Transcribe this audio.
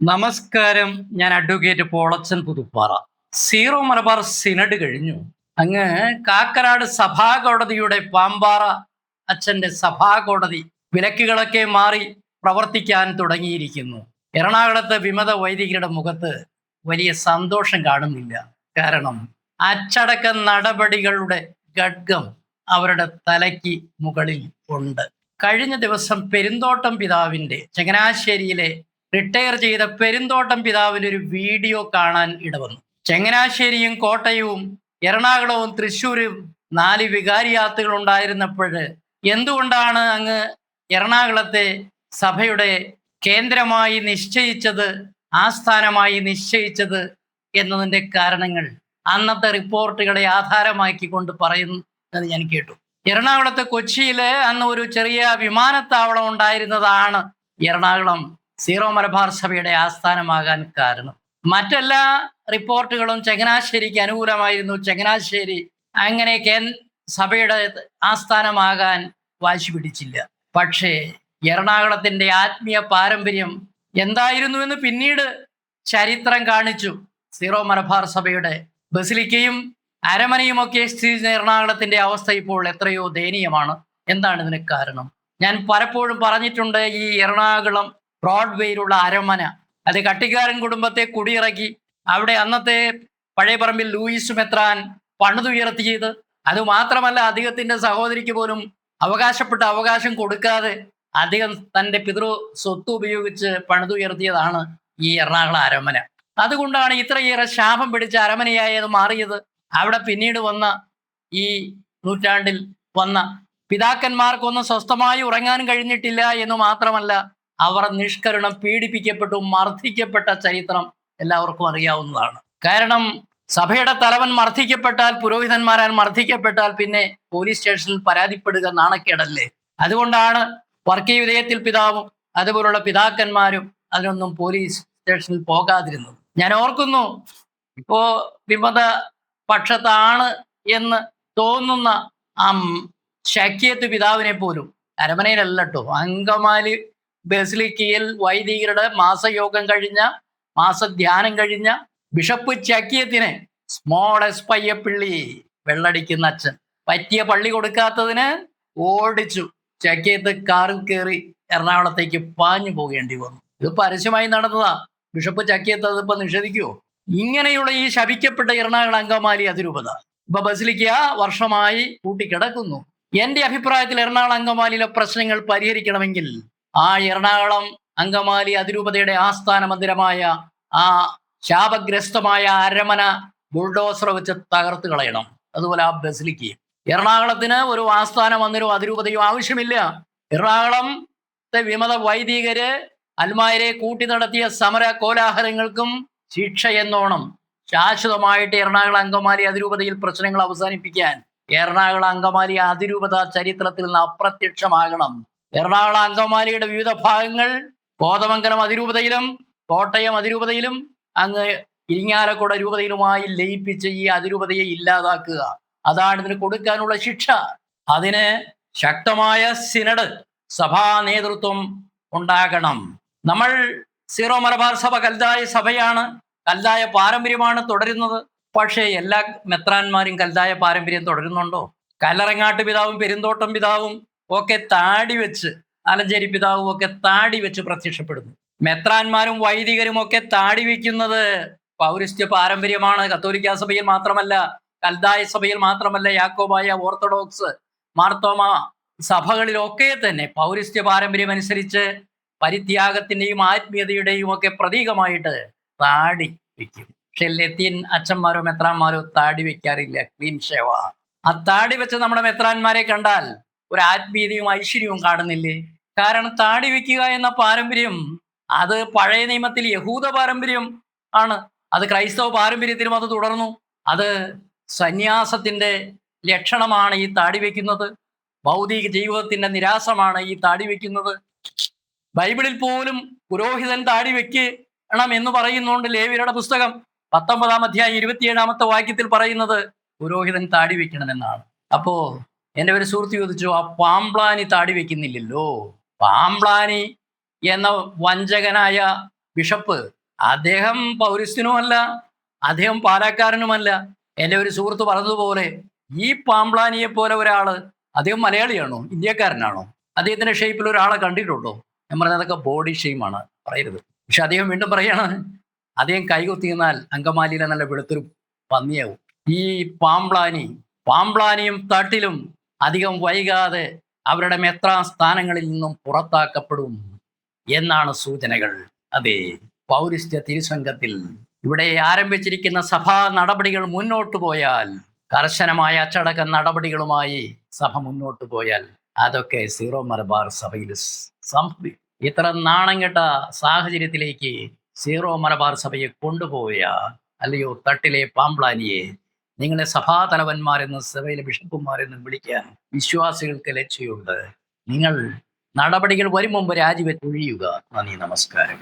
നമസ്കാരം. ഞാൻ advocate Polachan Puthuppara. Syro Malabar synod കഴിഞ്ഞു. അങ്ങ് കാക്കനാട് സഭാകോടതിയുടെ പാമ്പാറ അച്ഛന്റെ സഭാ സഭാകോടതി വിലക്കുകളൊക്കെ മാറി പ്രവർത്തിക്കാൻ തുടങ്ങിയിരിക്കുന്നു. എറണാകുളത്തെ വിമത വൈദികരുടെ മുഖത്ത് വലിയ സന്തോഷം കാണുന്നില്ല. കാരണം അച്ചടക്ക നടപടികളുടെ ഖഡ്ഗം അവരുടെ തലയ്ക്ക് മുകളിൽ ഉണ്ട്. കഴിഞ്ഞ ദിവസം പെരുന്തോട്ടം പിതാവിന്റെ ചങ്ങനാശ്ശേരിയിലെ റിട്ടയർ ചെയ്ത പെരുന്തോട്ടം പിതാവിന്റെ ഒരു വീഡിയോ കാണാൻ ഇടവന്നു. ചങ്ങനാശ്ശേരിയും കോട്ടയവും എറണാകുളവും തൃശ്ശൂരും നാല് വികാരിയാത്തുകൾ ഉണ്ടായിരുന്നപ്പോൾ എന്തുകൊണ്ടാണ് അങ്ങ് എറണാകുളത്തെ സഭയുടെ കേന്ദ്രമായി നിശ്ചയിച്ചത് ആസ്ഥാനമായി നിശ്ചയിച്ചത് എന്നതിന്റെ കാരണങ്ങൾ അന്നത്തെ റിപ്പോർട്ടുകളെ ആധാരമാക്കിക്കൊണ്ട് എന്ന് ഞാൻ കേട്ടു. എറണാകുളത്തെ കൊച്ചിയിൽ അന്ന് ഒരു ചെറിയ വിമാനത്താവളം ഉണ്ടായിരുന്നതാണ് എറണാകുളം. സീറോ മലബാർ സഭയുടെ ആസ്ഥാനമാകാൻ കാരണം. മറ്റെല്ലാ റിപ്പോർട്ടുകളും ചങ്ങനാശ്ശേരിക്ക് അനുകൂലമായിരുന്നു. ചങ്ങനാശ്ശേരി അങ്ങനെ കേ സഭയുടെ ആസ്ഥാനമാകാൻ വാശി പിടിച്ചില്ല. പക്ഷേ എറണാകുളത്തിന്റെ ആത്മീയ പാരമ്പര്യം എന്തായിരുന്നു എന്ന് പിന്നീട് ചരിത്രം കാണിച്ചു. സീറോ മലബാർ സഭയുടെ ബസിലിക്കയും അരമനയും ഒക്കെ സ്ഥിതി ചെയ്യുന്ന എറണാകുളത്തിന്റെ അവസ്ഥ ഇപ്പോൾ എത്രയോ ദയനീയമാണ്. എന്താണ് ഇതിന് കാരണം? ഞാൻ പലപ്പോഴും പറഞ്ഞിട്ടുണ്ട് ഈ എറണാകുളം ബ്രോഡ്വേയിലുള്ള അരമന. അത് കട്ടിക്കാരൻ കുടുംബത്തെ കുടിയിറക്കി. അവിടെ അന്നത്തെ പഴയ പറമ്പിൽ ലൂയിസ് മെത്രാൻ പണിതുയർത്തിയത് അത് മാത്രമല്ല അദ്ദേഹത്തിന്റെ സഹോദരിക്ക് പോലും അവകാശപ്പെട്ട അവകാശം കൊടുക്കാതെ അദ്ദേഹം തന്റെ പിതൃ സ്വത്ത് ഉപയോഗിച്ച് പണിതുയർത്തിയതാണ് ഈ എറണാകുളം അരമന. അതുകൊണ്ടാണ് ഇത്രയേറെ ശാപം പിടിച്ച അരമനയായി അത് മാറിയത്. അവിടെ പിന്നീട് വന്ന ഈ നൂറ്റാണ്ടിൽ വന്ന പിതാക്കന്മാർക്കൊന്നും സ്വസ്ഥമായി ഉറങ്ങാൻ കഴിഞ്ഞിട്ടില്ല എന്ന് മാത്രമല്ല അവർ നിഷ്കരണം പീഡിപ്പിക്കപ്പെട്ടു മർദ്ദിക്കപ്പെട്ട ചരിത്രം എല്ലാവർക്കും അറിയാവുന്നതാണ്. കാരണം സഭയുടെ തലവൻ മർദ്ദിക്കപ്പെട്ടാൽ പുരോഹിതന്മാരാൽ മർദ്ദിക്കപ്പെട്ടാൽ പിന്നെ പോലീസ് സ്റ്റേഷനിൽ പരാതിപ്പെടുക നാണക്കേടല്ലേ? അതുകൊണ്ടാണ് വർഗീയ വിധേയത്തിൽ പിതാവും അതുപോലുള്ള പിതാക്കന്മാരും അതിനൊന്നും പോലീസ് സ്റ്റേഷനിൽ പോകാതിരുന്നത്. ഞാൻ ഓർക്കുന്നു ഇപ്പോ വിമത പക്ഷത്താണ് എന്ന് തോന്നുന്ന ആ ശക്യത്ത് പിതാവിനെ പോലും അരമനയിലല്ലോ അങ്കമാലി ബസിലിക്കയിൽ വൈദികരുടെ മാസയോഗം കഴിഞ്ഞ മാസധ്യാനം കഴിഞ്ഞ ബിഷപ്പ് ചക്കിയത്തിനെ സ്മോളസ് പയ്യപ്പിള്ളി വെള്ളടിക്കുന്ന അച്ഛൻ. പറ്റിയ പള്ളി കൊടുക്കാത്തതിന് ഓടിച്ചു. ചക്കിയത്ത് കാറിൽ കയറി എറണാകുളത്തേക്ക് പാഞ്ഞു പോകേണ്ടി വന്നു. ഇത് പരസ്യമായി നടന്നതാ. ബിഷപ്പ് ചക്കിയത്ത് അതിപ്പോ നിഷേധിക്കുവോ? ഇങ്ങനെയുള്ള ഈ ശപിക്കപ്പെട്ട എറണാകുളം അങ്കമാലി അതിരൂപത. ഇപ്പൊ ബസിലിക്ക വർഷമായി കൂട്ടിക്കിടക്കുന്നു. എന്റെ അഭിപ്രായത്തിൽ എറണാകുളം അങ്കമാലിയിലെ പ്രശ്നങ്ങൾ പരിഹരിക്കണമെങ്കിൽ ആ എറണാകുളം അങ്കമാലി അതിരൂപതയുടെ ആസ്ഥാന മന്ദിരമായ ആ ശാപഗ്രസ്തമായ അരമന ബുൾഡോസർ വെച്ച് തകർത്ത് കളയണം. അതുപോലെ ആ ബസിലിക്ക്. എറണാകുളത്തിന് ഒരു ആസ്ഥാന മന്ദിരവും അതിരൂപതയും ആവശ്യമില്ല. എറണാകുളത്തെ വിമത വൈദികര് അൽമായരെ കൂട്ടി നടത്തിയ സമര കോലാഹലങ്ങൾക്കും ശിക്ഷ എന്നോണം ശാശ്വതമായിട്ട് എറണാകുളം അങ്കമാലി അതിരൂപതയിൽ പ്രശ്നങ്ങൾ അവസാനിപ്പിക്കാൻ എറണാകുളം അങ്കമാലി അതിരൂപത ചരിത്രത്തിൽ നിന്ന് അപ്രത്യക്ഷമാകണം. എറണാകുളം അങ്കമാലിയുടെ വിവിധ ഭാഗങ്ങൾ കോതമംഗലം അതിരൂപതയിലും കോട്ടയം അതിരൂപതയിലും അങ്ങ് ഇരിങ്ങാലക്കുട രൂപതയിലുമായി ലയിപ്പിച്ച് ഈ അതിരൂപതയെ ഇല്ലാതാക്കുക. അതാണ് ഇതിന് കൊടുക്കാനുള്ള ശിക്ഷ. അതിന് ശക്തമായ സിനഡ് സഭാ നേതൃത്വം ഉണ്ടാകണം. നമ്മൾ സീറോ മലബാർ സഭ കൽതായ സഭയാണ്. കൽതായ പാരമ്പര്യമാണ് തുടരുന്നത്. പക്ഷേ എല്ലാ മെത്രാന്മാരും കൽതായ പാരമ്പര്യം തുടരുന്നുണ്ടോ? കല്ലറങ്ങാട്ട് പിതാവും പെരുന്തോട്ടം പിതാവും ഒക്കെ താടി വെച്ച് ആലഞ്ചേരി പിതാവും ഒക്കെ താടി വെച്ച് പ്രത്യക്ഷപ്പെടുന്നു. മെത്രാന്മാരും വൈദികരും ഒക്കെ താടി വയ്ക്കുന്നത് പൗരസ്ത്യ പാരമ്പര്യമാണ്. കത്തോലിക്ക സഭയിൽ മാത്രമല്ല കൽദായ സഭയിൽ മാത്രമല്ല യാക്കോബായ ഓർത്തഡോക്സ് മാർത്തോമ സഭകളിലൊക്കെ തന്നെ പൗരസ്ത്യ പാരമ്പര്യം അനുസരിച്ച് പരിത്യാഗത്തിന്റെയും ആത്മീയതയുടെയും ഒക്കെ പ്രതീകമായിട്ട് താടി വയ്ക്കും. പക്ഷെ ലത്തീൻ അച്ഛന്മാരോ മെത്രാന്മാരോ താടി വെക്കാറില്ല ക്ലീൻ ഷേവ ആ താടി വെച്ച് നമ്മുടെ മെത്രാന്മാരെ കണ്ടാൽ ഒരു ആത്മീയതയും ഐശ്വര്യവും കാണുന്നില്ലേ? കാരണം താടി വെക്കുക എന്ന പാരമ്പര്യം അത് പഴയ നിയമത്തിൽ യഹൂദ പാരമ്പര്യം ആണ്. അത് ക്രൈസ്തവ പാരമ്പര്യത്തിലും അത് തുടർന്നു. അത് സന്യാസത്തിന്റെ ലക്ഷണമാണ് ഈ താടി വെക്കുന്നത്. ഭൗതിക ജീവിതത്തിന്റെ നിരാശമാണ് ഈ താടി വെക്കുന്നത്. ബൈബിളിൽ പോലും പുരോഹിതൻ താടി വെക്കണം എന്ന് പറയുന്നുണ്ട് ലേവിയുടെ പുസ്തകം. പത്തൊമ്പതാം അധ്യായം ഇരുപത്തിയേഴാമത്തെ വാക്യത്തിൽ പറയുന്നത് പുരോഹിതൻ താടി വെക്കണമെന്നാണ് അപ്പോ എന്റെ ഒരു സുഹൃത്ത് ചോദിച്ചു ആ പാമ്പ്ലാനി താടി വെക്കുന്നില്ലല്ലോ? പാംപ്ലാനി എന്ന വഞ്ചകനായ ബിഷപ്പ് അദ്ദേഹം പൗരസ്ത്യനുമല്ല അദ്ദേഹം പാലക്കാരനുമല്ല. എന്റെ ഒരു സുഹൃത്ത് പറഞ്ഞതുപോലെ ഈ പാംപ്ലാനിയെ പോലെ ഒരാൾ അദ്ദേഹം മലയാളിയാണോ? ഇന്ത്യക്കാരനാണോ? അദ്ദേഹത്തിന്റെ ഷേപ്പിൽ ഒരാളെ കണ്ടിട്ടുണ്ടോ? ഞാൻ പറഞ്ഞത് അതൊക്കെ ബോഡി ഷെയിമാണ് പറയരുത്. പക്ഷെ അദ്ദേഹം വീണ്ടും പറയാണ് അദ്ദേഹം കൈകൊത്തി നിന്നാൽ അങ്കമാലിയിലെ നല്ല വെളുത്തൊരു പന്നിയാവും. ഈ പാംപ്ലാനി പാംപ്ലാനിയും തട്ടിലും അധികം വൈകാതെ അവരുടെ മെത്രാ സ്ഥാനങ്ങളിൽ നിന്നും പുറത്താക്കപ്പെടും എന്നാണ് സൂചനകൾ. അതെ പൗരസ്ത്യ തിരുസംഘത്തിൽ ഇവിടെ ആരംഭിച്ചിരിക്കുന്ന സഭാ നടപടികൾ മുന്നോട്ടു പോയാൽ കർശനമായ അച്ചടക്ക നടപടികളുമായി സഭ മുന്നോട്ടു പോയാൽ അതൊക്കെ സീറോ മലബാർ സഭയിൽ സംഭവിക്കും ഇത്ര നാണം കെട്ട സാഹചര്യത്തിലേക്ക് സീറോ മലബാർ സഭയെ കൊണ്ടുപോയ അല്ലയോ തട്ടിലെ പാമ്പ്ലാനിയെ നിങ്ങളെ സഭാതലവന്മാരെന്നും സഭയിലെ ബിഷപ്പുമാരെന്ന് വിളിക്കാൻ വിശ്വാസികൾക്ക് ലക്ഷ്യമുണ്ട് നിങ്ങൾ നടപടികൾ വരും മുമ്പ് രാജിവെച്ച് ഒഴിയുക. നന്ദി നമസ്കാരം.